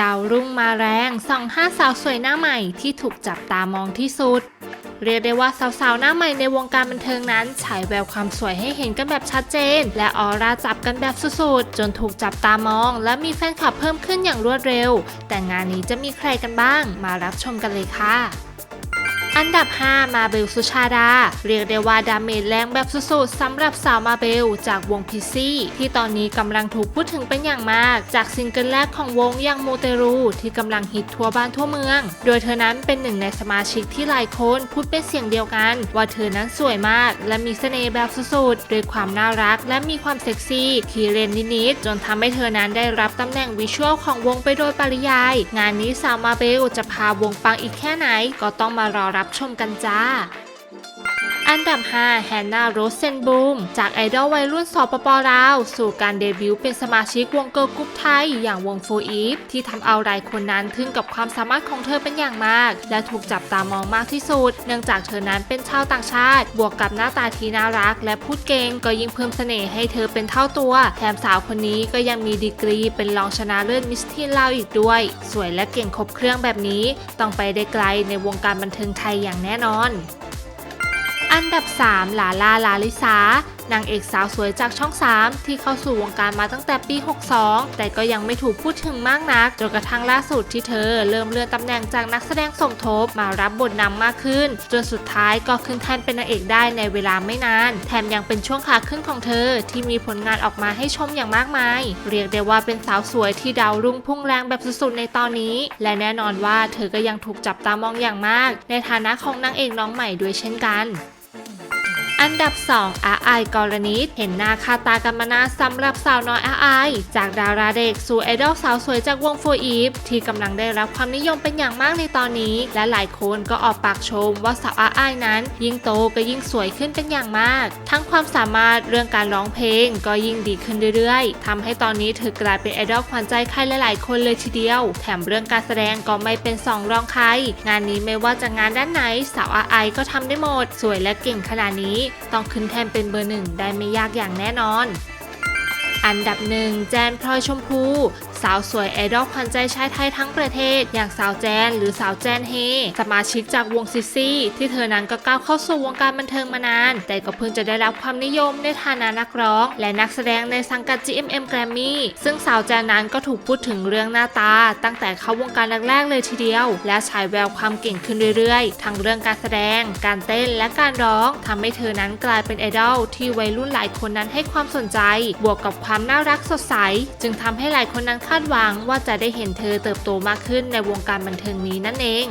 ดาวรุ่งมาแรงส่องห้าสาวสวยหน้าใหม่ที่ถูกจับตามองที่สุด เรียกได้ว่าสาวๆ หน้าใหม่ในวงการบันเทิงนั้นฉายแววความสวยให้เห็นกันแบบชัดเจน และออร่าจับกันแบบสุดๆ จนถูกจับตามอง และมีแฟนคลับเพิ่มขึ้นอย่างรวดเร็ว แต่งานนี้จะมีใครกันบ้าง มารับชมกันเลยค่ะ อันดับ 5 มาเบลสุชาดา เรียกได้ว่าดาเมจแรงแบบสุดๆสำหรับสาวมาเบลจากวงพิซซี่ ที่ตอนนี้กำลังถูกพูดถึงเป็นอย่างมาก จากซิงเกิลแรกของวงอย่างโมเตรูที่กำลังฮิตทั่วบ้านทั่วเมือง โดยเธอนั้นเป็นหนึ่งในสมาชิกที่หลายคนพูดเป็นเสียงเดียวกัน ว่าเธอนั้นสวยมาก และมีเสน่ห์แบบสุดๆด้วยความน่ารักและมีความเซ็กซี่ที่เรนนิดๆจนทำให้เธอนั้นได้รับตำแหน่งวิชวลของวงไปโดยปริยาย งานนี้สาวมาเบลจะพาวงปังอีกแค่ไหนก็ต้องมารอรับับชมกันจ้า อันดับ 5 แฮนนาโรสเซนบูม จากไอดอลวัยรุ่นสปปลาว สู่การเดบิวต์เป็นสมาชิกวงเกิร์ลกรุ๊ปไทย อย่างวงโฟอีฟที่ทำเอาหลายคนนั้นทึ่งกับความสามารถของเธอเป็นอย่างมาก และถูกจับตามองมากที่สุด เนื่องจากเธอนั้นเป็นชาวต่างชาติ บวกกับหน้าตาที่น่ารัก และพูดเก่งก็ยิ่งเพิ่มเสน่ห์ให้เธอเป็นเท่าตัว แถมสาวคนนี้ก็ยังมีดีกรีเป็นรองชนะเลิศมิสทีนลาวอีกด้วย สวยและเก่งครบเครื่องแบบนี้ ต้องไปได้ไกลในวงการบันเทิงไทยอย่างแน่นอน อันดับ3ลาลาลาลิสานางเอกสาวสวยจากช่อง 3 ที่เข้าสู่วงการมาตั้งแต่ปี 62 แต่ก็ยังไม่ถูกพูดถึงมากนักจนกระทั่งล่าสุดที่เธอเริ่มเลื่อนตำแหน่งจากนักแสดงสมทบมารับบทนำมากขึ้น จนสุดท้ายก็ขึ้นแท่นเป็นนางเอกได้ในเวลาไม่นาน แถมยังเป็นช่วงขาขึ้นของเธอที่มีผลงานออกมาให้ชมอย่างมากมาย เรียกได้ว่าเป็นสาวสวยที่ดาวรุ่งพุ่งแรงแบบสุดๆในตอนนี้ และแน่นอนว่าเธอก็ยังถูกจับตามองอย่างมาก ในฐานะของนางเอกน้องใหม่ด้วยเช่นกัน อันดับ 2อาไอายกรณิตเห็นหน้าคาตากันมานานสำหรับสาวน้อยอาไอายจากดาราเด็กสู่ไอดอลสาวสวยจากวงโฟอีฟที่กำลังได้รับความนิยมเป็นอย่างมากในตอนนี้ และหลายคนก็ออกปากชมว่าสาวอาไอายนั้น ยิ่งโตก็ยิ่งสวยขึ้นเป็นอย่างมาก ทั้งความสามารถเรื่องการร้องเพลงก็ยิ่งดีขึ้นเรื่อยๆทำให้ตอนนี้เธอกลายเป็นไอดอลขวัญใจใครหลายๆ คนเลยทีเดียว แถมเรื่องการแสดงก็ไม่เป็นสองรองใคร งานนี้ไม่ว่าจะงานด้านไหนสาวอาไอายก็ทำได้หมด สวยและเก่งขนาดนี้ต้องขึ้นแทนเป็นเบอร์หนึ่งได้ไม่ยากอย่างแน่นอน อันดับหนึ่งแจนพลอยชมพู สาวสวยไอดอลขวัญใจชายไทยทั้งประเทศ อย่างสาวแจน หรือสาวแจนเฮสมาชิกจากวงซิซี่ที่เธอนั้นก็ก้าวเข้าสู่วงการบันเทิงมานาน แต่ก็เพิ่งจะได้รับความนิยมในฐานะนักร้อง และนักแสดงในสังกัด GMM Grammy ซึ่งสาวแจนนั้นก็ถูกพูดถึงเรื่องหน้าตา ตั้งแต่เข้าวงการแรกๆเลยทีเดียว และฉายแววความเก่งขึ้นเรื่อยๆ ทั้งเรื่องการแสดง การเต้นและการร้องทำให้เธอนั้นกลายเป็นไอดอลที่วัยรุ่นหลายคนนั้นให้ความสนใจ บวกกับความน่ารักสดใส จึงทำให้หลายคนนั้นคาดหวังว่าจะได้เห็นเธอเติบโตมากขึ้นในวงการบันเทิงนี้นั่นเอง